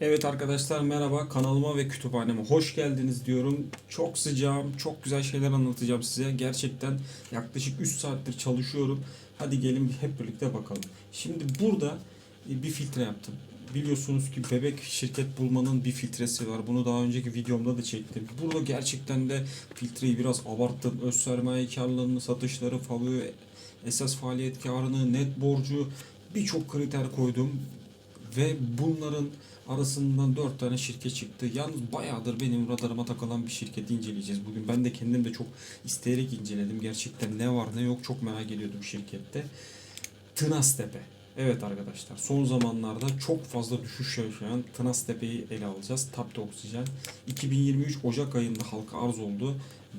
Evet arkadaşlar merhaba kanalıma ve kütüphaneme hoş geldiniz diyorum. Çok sıcağım, çok güzel şeyler anlatacağım size. Gerçekten yaklaşık 3 saattir çalışıyorum. Hadi gelin hep birlikte bakalım. Şimdi burada e, bir filtre yaptım. Biliyorsunuz ki bebek şirket bulmanın bir filtresi var. Bunu daha önceki videomda da çektim. Burada gerçekten de filtreyi biraz abarttım. Öz sermaye karlılığını, satışları, favori, esas faaliyet karını, net borcu birçok kriter koydum. Ve bunların arasından 4 tane şirket çıktı. Yalnız bayağıdır benim radarıma takılan bir şirketi inceleyeceğiz. Bugün ben de kendim de çok isteyerek inceledim. Gerçekten ne var ne yok çok merak ediyordum şirkette. Tınaztepe. Evet arkadaşlar son zamanlarda çok fazla düşüş yaşayan Tınaztepe'yi ele alacağız. Tapte Oksijen 2023 Ocak ayında halka arz oldu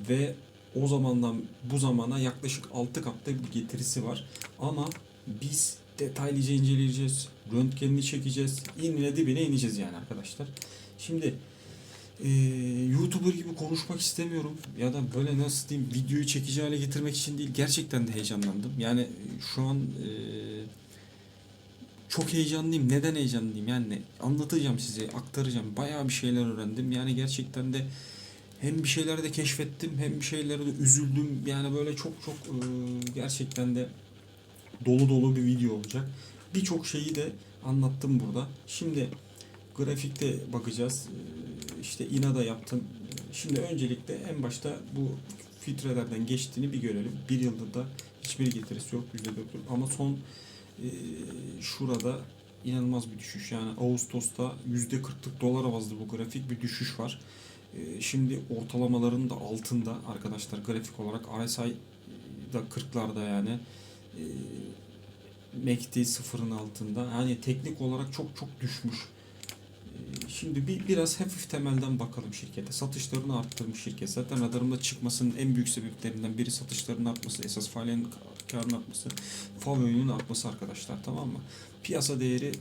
ve o zamandan bu zamana yaklaşık 6 katlı bir getirisi var. Ama biz detaylıca inceleyeceğiz. Röntgenini çekeceğiz. İnine dibine ineceğiz yani arkadaşlar. Şimdi e, YouTuber gibi konuşmak istemiyorum ya da böyle nasıl diyeyim videoyu çekici hale getirmek için değil gerçekten de heyecanlandım. Yani e, şu an e, çok heyecanlıyım. Neden heyecanlıyım? Yani anlatacağım size, aktaracağım. Bayağı bir şeyler öğrendim. Yani gerçekten de hem bir şeyler de keşfettim hem bir şeylere de üzüldüm. Yani böyle çok çok e, gerçekten de dolu dolu bir video olacak. Birçok şeyi de anlattım burada. Şimdi grafikte bakacağız. Ee, İşte inada yaptım. Şimdi öncelikle en başta bu filtrelerden geçtiğini bir görelim. Bir yılda da hiçbir getirisi yok %4 ama son e, şurada inanılmaz bir düşüş. Yani Ağustos'ta %40'lık dolar bazlı bu grafik bir düşüş var. E, Şimdi ortalamaların da altında arkadaşlar grafik olarak RSI da 40'larda yani. E, MACD sıfırın altında. Yani teknik olarak çok çok düşmüş. Ee, Şimdi bir biraz hafif temelden bakalım şirkete. Satışlarını arttırmış şirket. Zaten radarımda çıkmasının en büyük sebeplerinden biri satışlarının artması, esas faaliyet karının artması, FAVÖ'nün artması arkadaşlar tamam mı? Piyasa değeri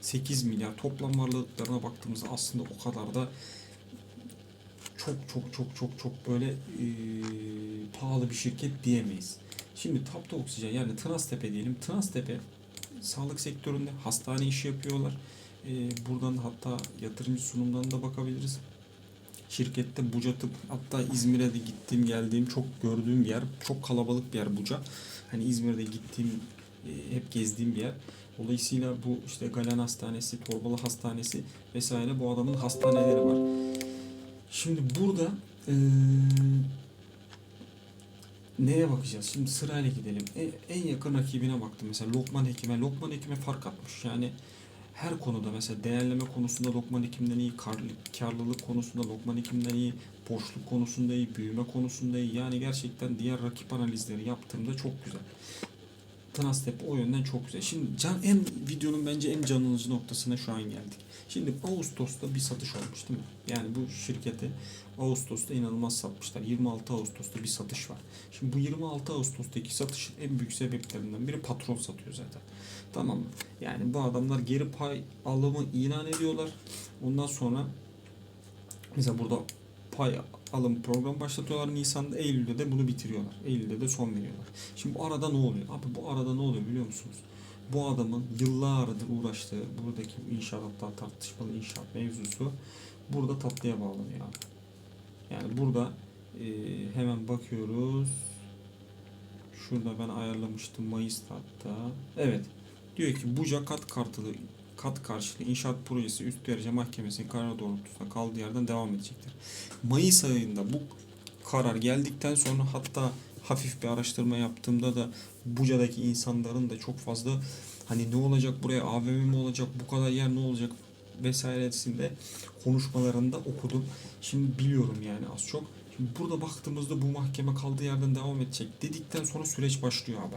8 milyar. Toplam varlıklarına baktığımızda aslında o kadar da çok çok çok çok çok böyle e, pahalı bir şirket diyemeyiz. Şimdi Tapta Oksijen yani Tınaztepe diyelim. Tınaztepe sağlık sektöründe hastane işi yapıyorlar. E, buradan hatta yatırımcı sunumdan da bakabiliriz. Şirkette Buca Tıp hatta İzmir'e de gittiğim geldiğim çok gördüğüm bir yer. Çok kalabalık bir yer Buca. Hani İzmir'de gittiğim e, hep gezdiğim bir yer. Dolayısıyla bu işte Galen Hastanesi, Torbalı Hastanesi vesaire bu adamın hastaneleri var. Şimdi burada eee, neye bakacağız? Şimdi sırayla gidelim. E- en yakın rakibine baktım. Mesela Lokman Hekim'e. Lokman Hekim'e fark atmış. Yani her konuda mesela değerleme konusunda Lokman Hekim'den iyi, karlı- karlılık konusunda Lokman Hekim'den iyi, boşluk konusunda iyi, büyüme konusunda iyi. Yani gerçekten diğer rakip analizleri yaptığımda çok güzel. Tınaztepe o yönden çok güzel. Şimdi can, en videonun bence en can alıcı noktasına şu an geldik. Şimdi Ağustos'ta bir satış olmuş değil mi? Yani bu şirkete Ağustos'ta inanılmaz satmışlar. 26 Ağustos'ta bir satış var. Şimdi bu 26 Ağustos'taki satışın en büyük sebeplerinden biri patron satıyor zaten. Tamam mı? Yani bu adamlar geri pay alımı ilan ediyorlar. Ondan sonra mesela burada pay alım programı başlatıyorlar. Nisan'da, Eylül'de de bunu bitiriyorlar. Eylül'de de son veriyorlar. Şimdi bu arada ne oluyor? Abi bu arada ne oluyor biliyor musunuz? Bu adamın yıllardır uğraştığı buradaki inşaat hatta tartışmalı inşaat mevzusu burada tatlıya bağlanıyor abi. Yani burada e, hemen bakıyoruz. Şurada ben ayarlamıştım Mayıs'ta hatta. Evet. Diyor ki Buca kat kartılı kat karşılığı inşaat projesi üst derece mahkemesinin kararı doğrultusunda kaldığı yerden devam edecektir. Mayıs ayında bu karar geldikten sonra hatta hafif bir araştırma yaptığımda da Buca'daki insanların da çok fazla hani ne olacak buraya AVM mi olacak bu kadar yer ne olacak vesairesinde konuşmalarında okudum. Şimdi biliyorum yani az çok. Şimdi burada baktığımızda bu mahkeme kaldığı yerden devam edecek dedikten sonra süreç başlıyor abi.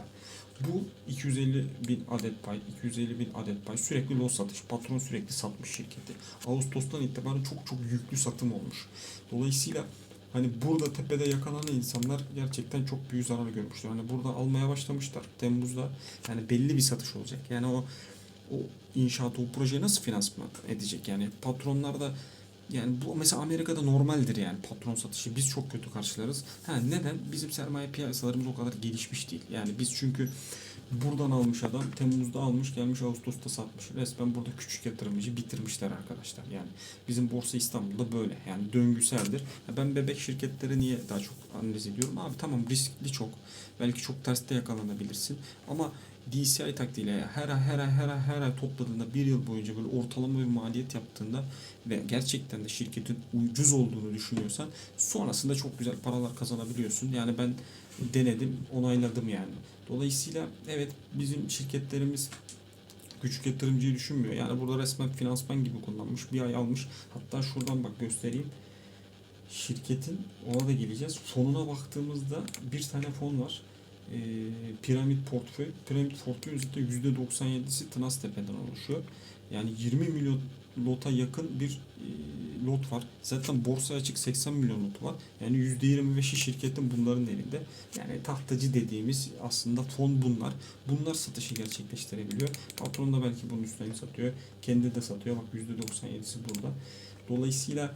Bu 250 bin adet pay, 250 bin adet pay sürekli loss satış. Patron sürekli satmış şirketi. Ağustos'tan itibaren çok çok yüklü satım olmuş. Dolayısıyla hani burada tepede yakalanan insanlar gerçekten çok büyük zarar görmüşler. Hani burada almaya başlamışlar Temmuz'da. Yani belli bir satış olacak. Yani o o inşaat, o projeyi nasıl finansman edecek? Yani patronlar da yani bu mesela Amerika'da normaldir yani patron satışı. Biz çok kötü karşılarız. Ha neden? Bizim sermaye piyasalarımız o kadar gelişmiş değil. Yani biz çünkü Buradan almış adam. Temmuz'da almış gelmiş Ağustos'ta satmış. Resmen burada küçük yatırımcı bitirmişler arkadaşlar. Yani bizim Borsa İstanbul'da böyle. Yani döngüseldir. Ben bebek şirketleri niye daha çok analiz ediyorum? Abi tamam riskli çok. Belki çok terste yakalanabilirsin. Ama DCI taktiğiyle her ay her ay her ay her ay topladığında bir yıl boyunca böyle ortalama bir maliyet yaptığında ve gerçekten de şirketin ucuz olduğunu düşünüyorsan sonrasında çok güzel paralar kazanabiliyorsun. Yani ben denedim, onayladım yani. Dolayısıyla evet bizim şirketlerimiz küçük yatırımcıyı düşünmüyor. Yani burada resmen finansman gibi kullanmış. Bir ay almış. Hatta şuradan bak göstereyim. Şirketin ona da geleceğiz. Fonuna baktığımızda bir tane fon var. Ee, piramit portföy. Piramit portföyün zaten %97'si Tınaztepe'den oluşuyor. Yani 20 milyon lota yakın bir e, lot var. Zaten borsaya açık 80 milyon lot var. Yani %25'i şirketin bunların elinde. Yani tahtacı dediğimiz aslında fon bunlar. Bunlar satışı gerçekleştirebiliyor. Patron da belki bunun üstüne satıyor. Kendi de satıyor. Bak %97'si burada. Dolayısıyla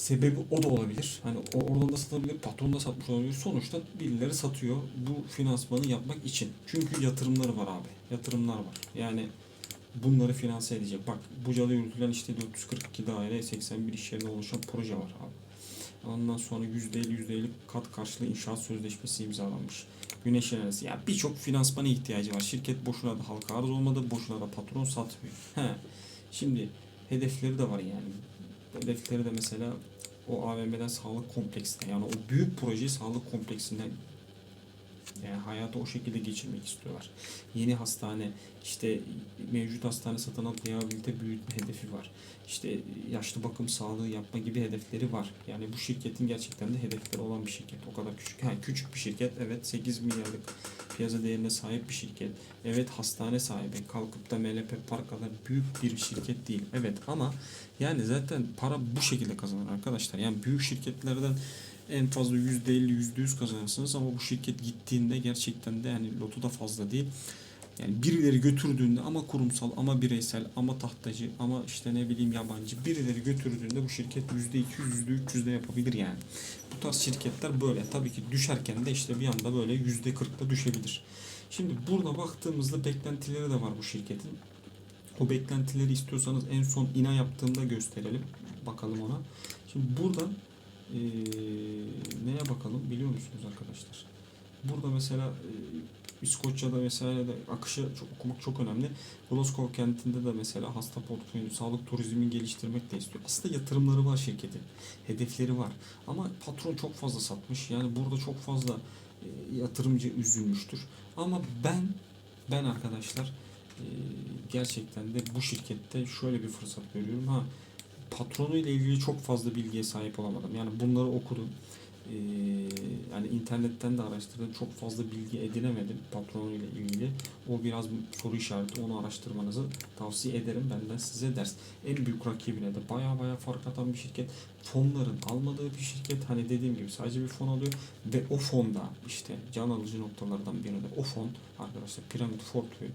sebebi o da olabilir. Hani o oradan da satabilir, patron da satmış olabilir. Sonuçta birileri satıyor bu finansmanı yapmak için. Çünkü yatırımları var abi. Yatırımlar var. Yani bunları finanse edecek. Bak Buca'da yürütülen işte 442 daire 81 iş yerine oluşan proje var abi. Ondan sonra %50 %50 kat karşılığı inşaat sözleşmesi imzalanmış. Güneş enerjisi. Ya birçok finansmana ihtiyacı var. Şirket boşuna da halka arz olmadı. Boşuna da patron satmıyor. Şimdi hedefleri de var yani. Hedefleri de mesela o AVM'den sağlık kompleksine yani o büyük projeyi sağlık kompleksinden yani hayatı o şekilde geçirmek istiyorlar. Yeni hastane, işte mevcut hastane satın alıp rehabilite büyütme hedefi var. İşte yaşlı bakım sağlığı yapma gibi hedefleri var. Yani bu şirketin gerçekten de hedefleri olan bir şirket. O kadar küçük. Ha, küçük bir şirket. Evet 8 milyarlık piyasa değerine sahip bir şirket. Evet hastane sahibi. Kalkıp da MLP Park kadar büyük bir şirket değil. Evet ama yani zaten para bu şekilde kazanır arkadaşlar. Yani büyük şirketlerden en fazla %50 %100 kazanırsınız ama bu şirket gittiğinde gerçekten de yani lotu da fazla değil. Yani birileri götürdüğünde ama kurumsal ama bireysel ama tahtacı ama işte ne bileyim yabancı birileri götürdüğünde bu şirket %200 %300 de yapabilir yani. Bu tarz şirketler böyle. Tabii ki düşerken de işte bir anda böyle %40'da düşebilir. Şimdi burada baktığımızda beklentileri de var bu şirketin. O beklentileri istiyorsanız en son ina yaptığında gösterelim. Bakalım ona. Şimdi buradan ee, neye bakalım biliyor musunuz arkadaşlar? Burada mesela e, İskoçya'da vesaire de akışı çok, okumak çok önemli. Glasgow kentinde de mesela hasta portföyünü, sağlık turizmini geliştirmek de istiyor. Aslında yatırımları var şirketin. Hedefleri var. Ama patron çok fazla satmış. Yani burada çok fazla e, yatırımcı üzülmüştür. Ama ben ben arkadaşlar e, gerçekten de bu şirkette şöyle bir fırsat görüyorum. Ha patronu ile ilgili çok fazla bilgiye sahip olamadım. Yani bunları okudum. Ee, yani internetten de araştırdım. Çok fazla bilgi edinemedim patronu ile ilgili. O biraz soru işareti. Onu araştırmanızı tavsiye ederim. Benden size ders. En büyük rakibine de baya baya fark atan bir şirket. Fonların almadığı bir şirket. Hani dediğim gibi sadece bir fon alıyor. Ve o fonda işte can alıcı noktalardan biri de o fon arkadaşlar piramit portföy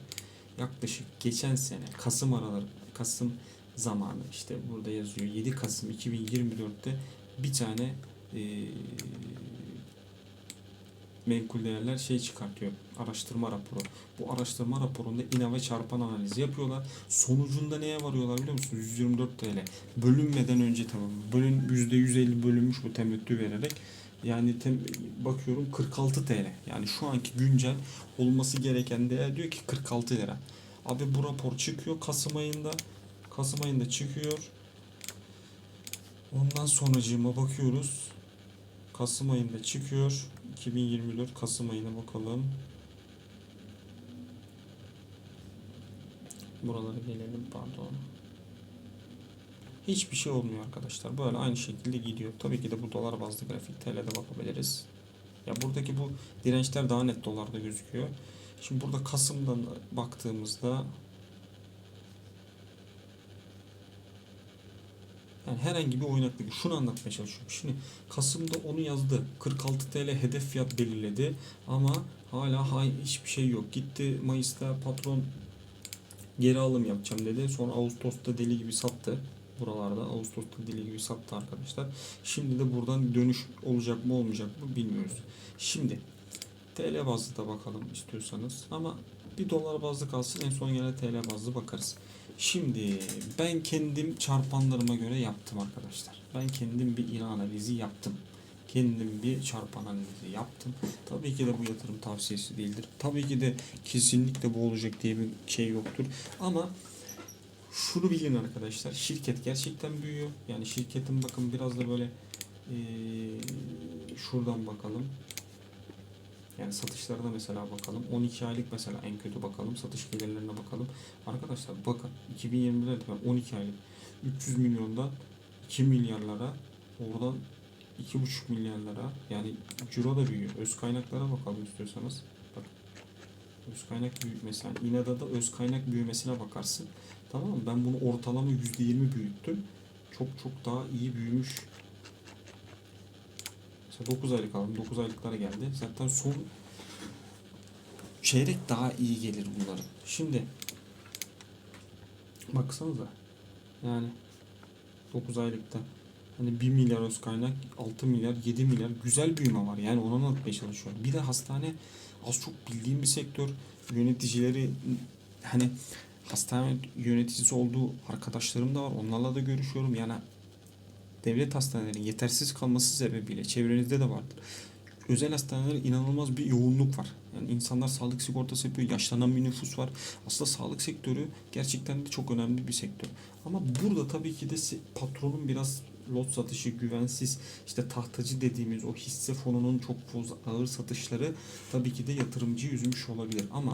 yaklaşık geçen sene Kasım araları Kasım zamanı işte burada yazıyor 7 Kasım 2024'te bir tane e, menkul değerler şey çıkartıyor araştırma raporu. Bu araştırma raporunda ina çarpan analizi yapıyorlar. Sonucunda neye varıyorlar biliyor musunuz? 124 TL. Bölünmeden önce tamam. Bölün %150 bölünmüş bu temettü vererek. Yani tem, bakıyorum 46 TL. Yani şu anki güncel olması gereken değer diyor ki 46 lira. Abi bu rapor çıkıyor Kasım ayında. Kasım ayında çıkıyor. Ondan sonracığıma bakıyoruz. Kasım ayında çıkıyor. 2024 Kasım ayına bakalım. Buralara gelelim pardon. Hiçbir şey olmuyor arkadaşlar. Böyle aynı şekilde gidiyor. Tabii ki de bu dolar bazlı grafik TL'de bakabiliriz. Ya buradaki bu dirençler daha net dolarda gözüküyor. Şimdi burada Kasım'dan baktığımızda Yani herhangi bir oynaklık. Şunu anlatmaya çalışıyorum. Şimdi Kasım'da onu yazdı. 46 TL hedef fiyat belirledi. Ama hala hay hiçbir şey yok. Gitti Mayıs'ta patron geri alım yapacağım dedi. Sonra Ağustos'ta deli gibi sattı. Buralarda Ağustos'ta deli gibi sattı arkadaşlar. Şimdi de buradan dönüş olacak mı olmayacak mı bilmiyoruz. Şimdi TL bazlı da bakalım istiyorsanız. Ama bir dolar bazlı kalsın en son gene TL bazlı bakarız. Şimdi ben kendim çarpanlarıma göre yaptım arkadaşlar. Ben kendim bir ilan analizi yaptım. Kendim bir çarpan analizi yaptım. Tabii ki de bu yatırım tavsiyesi değildir. Tabii ki de kesinlikle bu olacak diye bir şey yoktur. Ama şunu bilin arkadaşlar. Şirket gerçekten büyüyor. Yani şirketin bakın biraz da böyle eee, şuradan bakalım. Yani satışlarına mesela bakalım. 12 aylık mesela en kötü bakalım. Satış gelirlerine bakalım. Arkadaşlar bakın 2020'de ben 12 aylık 300 milyondan 2 milyarlara oradan 2,5 milyarlara yani ciro da büyüyor. Öz kaynaklara bakalım istiyorsanız. Bak. Öz kaynak büyümesi. Yani İNA'da da öz kaynak büyümesine bakarsın. Tamam mı? Ben bunu ortalama %20 büyüttüm. Çok çok daha iyi büyümüş. Mesela 9 aylık aldım. 9 aylıklara geldi. Zaten son çeyrek daha iyi gelir bunların. Şimdi baksanıza yani 9 aylıkta hani 1 milyar öz kaynak 6 milyar 7 milyar güzel büyüme var yani onu anlatmaya çalışıyorum. Bir de hastane az çok bildiğim bir sektör yöneticileri hani hastane yöneticisi olduğu arkadaşlarım da var onlarla da görüşüyorum yani devlet hastanelerinin yetersiz kalması sebebiyle çevrenizde de vardır. Özel hastanelerde inanılmaz bir yoğunluk var. Yani insanlar sağlık sigortası yapıyor, yaşlanan bir nüfus var. Aslında sağlık sektörü gerçekten de çok önemli bir sektör. Ama burada tabii ki de patronun biraz lot satışı, güvensiz, işte tahtacı dediğimiz o hisse fonunun çok fazla ağır satışları tabii ki de yatırımcıyı üzmüş olabilir. Ama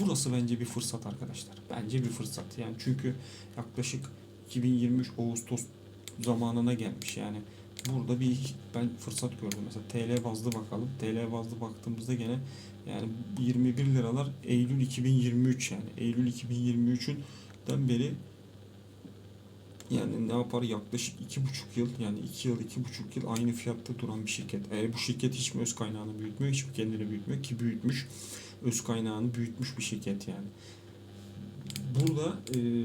burası bence bir fırsat arkadaşlar. Bence bir fırsat. Yani çünkü yaklaşık 2023 Ağustos zamanına gelmiş yani. Burada bir ben fırsat gördüm. Mesela TL bazlı bakalım. TL bazlı baktığımızda gene yani 21 liralar Eylül 2023 yani. Eylül 2023'ün den beri yani ne yapar yaklaşık iki buçuk yıl yani iki yıl iki buçuk yıl aynı fiyatta duran bir şirket. Eğer bu şirket hiç mi öz kaynağını büyütmüyor hiç mi kendini büyütmüyor ki büyütmüş öz kaynağını büyütmüş bir şirket yani. Burada eee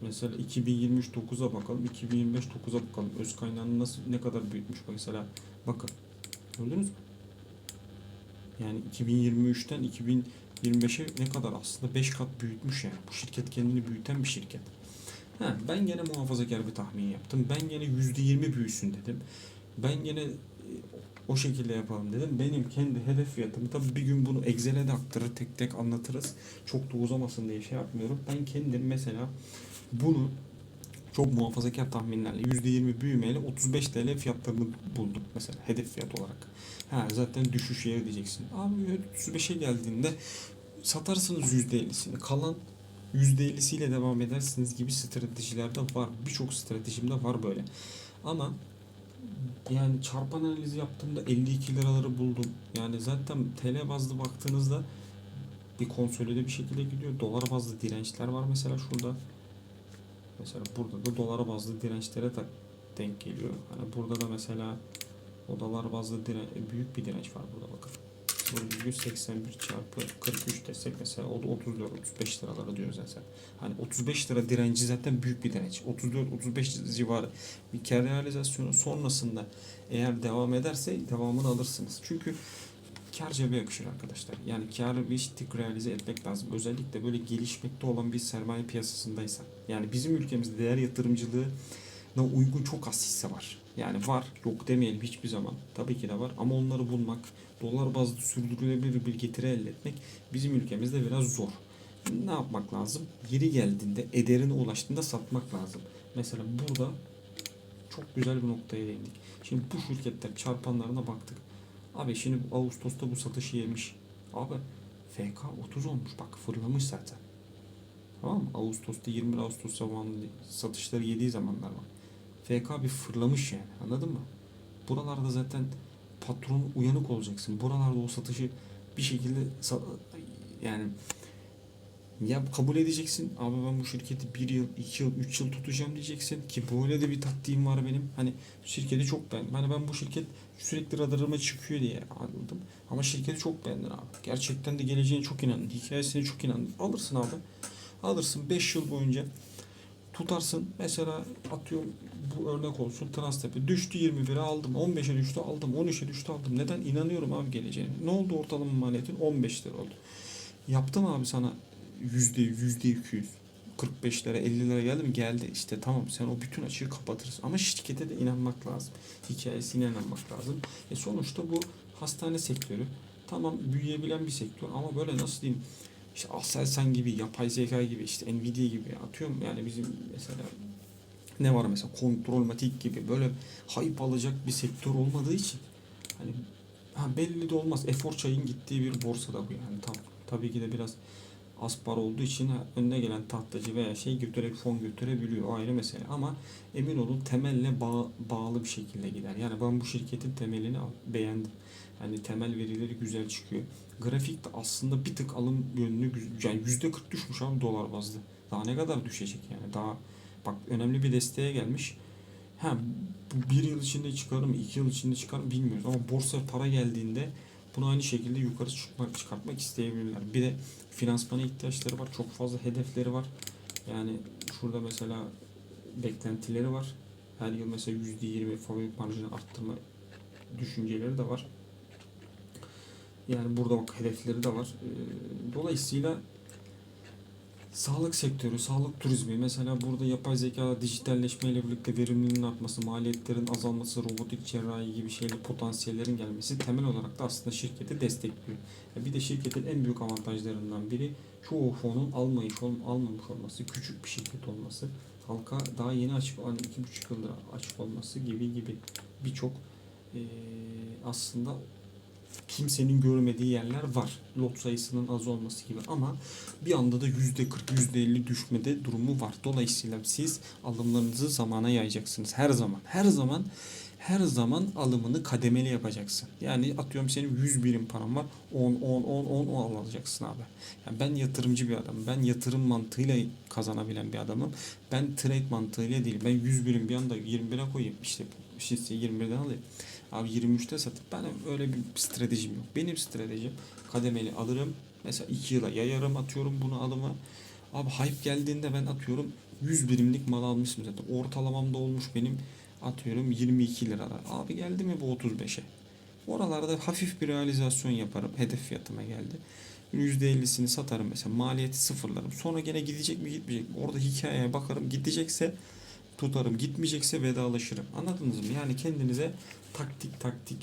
Mesela 2023 9'a bakalım, 2025 9'a bakalım. Öz kaynağını nasıl ne kadar büyütmüş mesela. Bakın. Gördünüz mü? Yani 2023'ten 2025'e ne kadar aslında 5 kat büyütmüş yani. Bu şirket kendini büyüten bir şirket. Ha, ben gene muhafazakar bir tahmin yaptım. Ben gene %20 büyüsün dedim. Ben gene e, o şekilde yapalım dedim. Benim kendi hedef fiyatım tabii bir gün bunu Excel'e de aktarır tek tek anlatırız. Çok da uzamasın diye şey yapmıyorum. Ben kendim mesela bunu çok muhafazakar tahminlerle %20 büyümeyle 35 TL fiyatlarını buldum mesela hedef fiyat olarak. Ha zaten düşüş yeri diyeceksin. Abi 35'e geldiğinde satarsınız %50'sini. Kalan %50'siyle devam edersiniz gibi stratejiler de var. Birçok stratejimde var böyle. Ama yani çarpan analizi yaptığımda 52 liraları buldum. Yani zaten TL bazlı baktığınızda bir konsolide bir şekilde gidiyor. Dolar bazlı dirençler var mesela şurada. Mesela burada da dolar bazlı dirençlere de denk geliyor. Hani burada da mesela o dolar bazlı diren büyük bir direnç var burada bakın. 181 çarpı 43 desek mesela o da 34 35 liralara diyoruz zaten. Hani 35 lira direnci zaten büyük bir direnç. 34 35 civarı bir kar realizasyonu sonrasında eğer devam ederse devamını alırsınız. Çünkü kar cebe yakışır arkadaşlar. Yani karı bir tık realize etmek lazım. Özellikle böyle gelişmekte olan bir sermaye piyasasındaysa. Yani bizim ülkemizde değer yatırımcılığına uygun çok az hisse var. Yani var, yok demeyelim hiçbir zaman. Tabii ki de var ama onları bulmak, dolar bazlı sürdürülebilir bir getiri elde etmek bizim ülkemizde biraz zor. Ne yapmak lazım? Yeri geldiğinde, ederine ulaştığında satmak lazım. Mesela burada çok güzel bir noktaya değindik. Şimdi bu şirketler çarpanlarına baktık. Abi şimdi Ağustos'ta bu satışı yemiş. Abi FK 30 olmuş bak fırlamış zaten. Tamam mı? Ağustos'ta 21 Ağustos zamanı satışları yediği zamanlar var. FK bir fırlamış yani anladın mı? Buralarda zaten patron uyanık olacaksın. Buralarda o satışı bir şekilde yani ya kabul edeceksin abi ben bu şirketi bir yıl, iki yıl, üç yıl tutacağım diyeceksin ki böyle de bir taktiğim var benim. Hani şirketi çok beğendim. Hani ben bu şirket sürekli radarıma çıkıyor diye aldım. Ama şirketi çok beğendin abi. Gerçekten de geleceğine çok inandın. Hikayesine çok inandın. Alırsın abi. Alırsın 5 yıl boyunca Tutarsın mesela atıyorum bu örnek olsun Transtepe düştü 21'e aldım 15'e düştü aldım 13'e düştü aldım neden inanıyorum abi geleceğine ne oldu ortalama maliyetin 15 lira oldu yaptım abi sana yüzde yüzde 200 45 lira 50 lira geldi mi? Geldi. İşte tamam sen o bütün açığı kapatırsın ama şirkete de inanmak lazım. Hikayesine inanmak lazım. E sonuçta bu hastane sektörü. Tamam büyüyebilen bir sektör ama böyle nasıl diyeyim? İşte Aselsan gibi, yapay zeka gibi, işte Nvidia gibi atıyorum. Yani bizim mesela ne var mesela? Kontrolmatik gibi böyle hype alacak bir sektör olmadığı için hani ha belli de olmaz. Efor çayın gittiği bir borsa da bu yani. Tam tabii ki de biraz az para olduğu için önüne gelen tahtacı veya şey götüre fon götürebiliyor o ayrı mesele ama emin olun temelle bağ, bağlı bir şekilde gider. Yani ben bu şirketin temelini beğendim. Yani temel verileri güzel çıkıyor. Grafik de aslında bir tık alım yönlü güz- yani yüzde 40 düşmüş abi dolar bazlı. Daha ne kadar düşecek yani daha bak önemli bir desteğe gelmiş. Ha bu bir yıl içinde çıkar mı iki yıl içinde çıkar mı bilmiyoruz ama borsa para geldiğinde bunu aynı şekilde yukarı çıkmak, çıkartmak isteyebilirler. Bir de finansmana ihtiyaçları var. Çok fazla hedefleri var. Yani şurada mesela beklentileri var. Her yıl mesela %20 fabrik marjını arttırma düşünceleri de var. Yani burada bak hedefleri de var. Ee, Dolayısıyla sağlık sektörü, sağlık turizmi mesela burada yapay zeka, dijitalleşmeyle birlikte verimliliğin artması, maliyetlerin azalması, robotik cerrahi gibi şeyler potansiyellerin gelmesi temel olarak da aslında şirketi destekliyor. Bir de şirketin en büyük avantajlarından biri çoğu fonun almayış, almamış olması, küçük bir şirket olması, halka daha yeni açık, hani iki buçuk yıldır açık olması gibi gibi birçok eee, aslında kimsenin görmediği yerler var. Lot sayısının az olması gibi ama bir anda da yüzde 40 yüzde 50 düşmede durumu var. Dolayısıyla siz alımlarınızı zamana yayacaksınız. Her zaman. Her zaman her zaman alımını kademeli yapacaksın. Yani atıyorum senin 100 birim param var. 10 10 10 10 10 alacaksın abi. Yani ben yatırımcı bir adamım. Ben yatırım mantığıyla kazanabilen bir adamım. Ben trade mantığıyla değil. Ben 100 birim bir anda 21'e koyayım. İşte işte 21'den alayım. Abi 23'te satıp ben öyle bir stratejim yok. Benim stratejim kademeli alırım. Mesela 2 yıla yayarım atıyorum bunu alıma. Abi hype geldiğinde ben atıyorum 100 birimlik mal almışım zaten. Ortalamamda olmuş benim atıyorum 22 liralar. Abi geldi mi bu 35'e? Oralarda hafif bir realizasyon yaparım. Hedef fiyatıma geldi. %50'sini satarım mesela. Maliyeti sıfırlarım. Sonra gene gidecek mi gitmeyecek mi? Orada hikayeye bakarım. Gidecekse tutarım. Gitmeyecekse vedalaşırım. Anladınız mı? Yani kendinize taktik taktik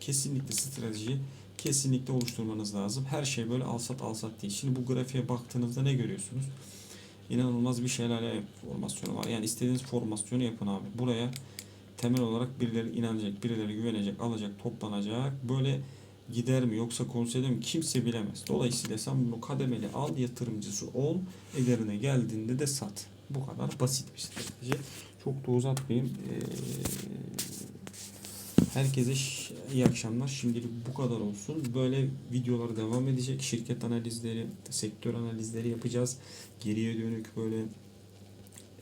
kesinlikle strateji kesinlikle oluşturmanız lazım. Her şey böyle alsat alsat değil. Şimdi bu grafiğe baktığınızda ne görüyorsunuz? İnanılmaz bir şelale formasyonu var. Yani istediğiniz formasyonu yapın abi. Buraya temel olarak birileri inanacak, birileri güvenecek, alacak, toplanacak. Böyle gider mi yoksa konseyde mi kimse bilemez. Dolayısıyla sen bunu kademeli al, yatırımcısı ol, ederine geldiğinde de sat. Bu kadar basit bir strateji. Çok da uzatmayayım. Ee, herkese iyi akşamlar. Şimdilik bu kadar olsun. Böyle videolar devam edecek. Şirket analizleri, sektör analizleri yapacağız. Geriye dönük böyle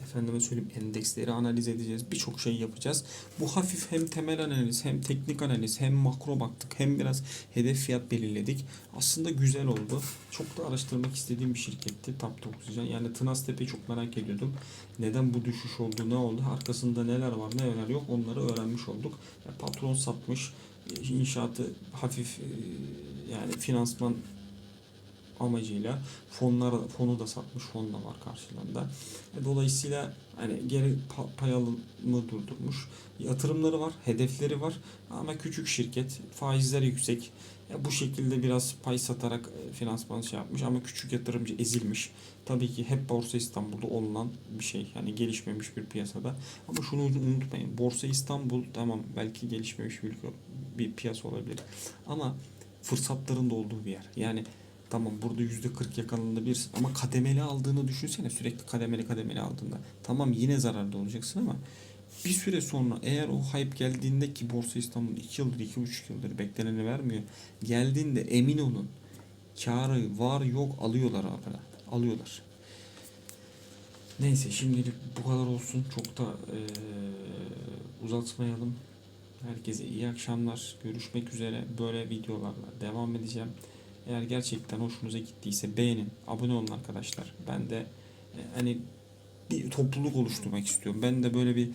efendime söyleyeyim endeksleri analiz edeceğiz. Birçok şey yapacağız. Bu hafif hem temel analiz hem teknik analiz hem makro baktık hem biraz hedef fiyat belirledik. Aslında güzel oldu. Çok da araştırmak istediğim bir şirketti. Tapta Oksijen. Yani Tınaztepe'yi çok merak ediyordum. Neden bu düşüş oldu, ne oldu, arkasında neler var, neler yok onları öğrenmiş olduk. Patron satmış, inşaatı hafif e, yani finansman amacıyla fonlar fonu da satmış fon da var karşılığında. E, Dolayısıyla hani geri pa- pay alımı durdurmuş. Yatırımları var, hedefleri var ama küçük şirket, faizler yüksek. Ya bu şekilde biraz pay satarak e, finansman şey yapmış ama küçük yatırımcı ezilmiş. Tabii ki hep Borsa İstanbul'da olunan bir şey. Yani gelişmemiş bir piyasada. Ama şunu unutmayın. Borsa İstanbul tamam belki gelişmemiş bir, bir piyasa olabilir. Ama fırsatların da olduğu bir yer. Yani Tamam burada yüzde 40 yakalandı bir ama kademeli aldığını düşünsene sürekli kademeli kademeli aldığında. Tamam yine zararda olacaksın ama bir süre sonra eğer o hype geldiğinde ki Borsa İstanbul 2 yıldır 2,5 yıldır bekleneni vermiyor. Geldiğinde emin olun karı var yok alıyorlar abi. Alıyorlar. Neyse şimdilik bu kadar olsun. Çok da eee, uzatmayalım. Herkese iyi akşamlar. Görüşmek üzere. Böyle videolarla devam edeceğim. Eğer gerçekten hoşunuza gittiyse beğenin, abone olun arkadaşlar. Ben de e, hani bir topluluk oluşturmak istiyorum. Ben de böyle bir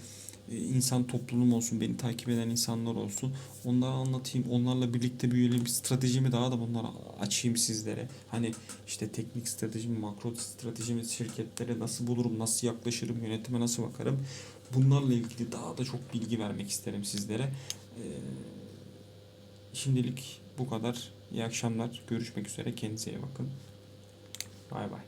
e, insan topluluğum olsun, beni takip eden insanlar olsun. Onlara anlatayım, onlarla birlikte büyüyelim. Stratejimi daha da bunlara açayım sizlere. Hani işte teknik stratejimi, makro stratejimi şirketlere nasıl bulurum, nasıl yaklaşırım, yönetime nasıl bakarım. Bunlarla ilgili daha da çok bilgi vermek isterim sizlere. Ee, şimdilik bu kadar. İyi akşamlar. Görüşmek üzere. Kendinize iyi bakın. Bay bay.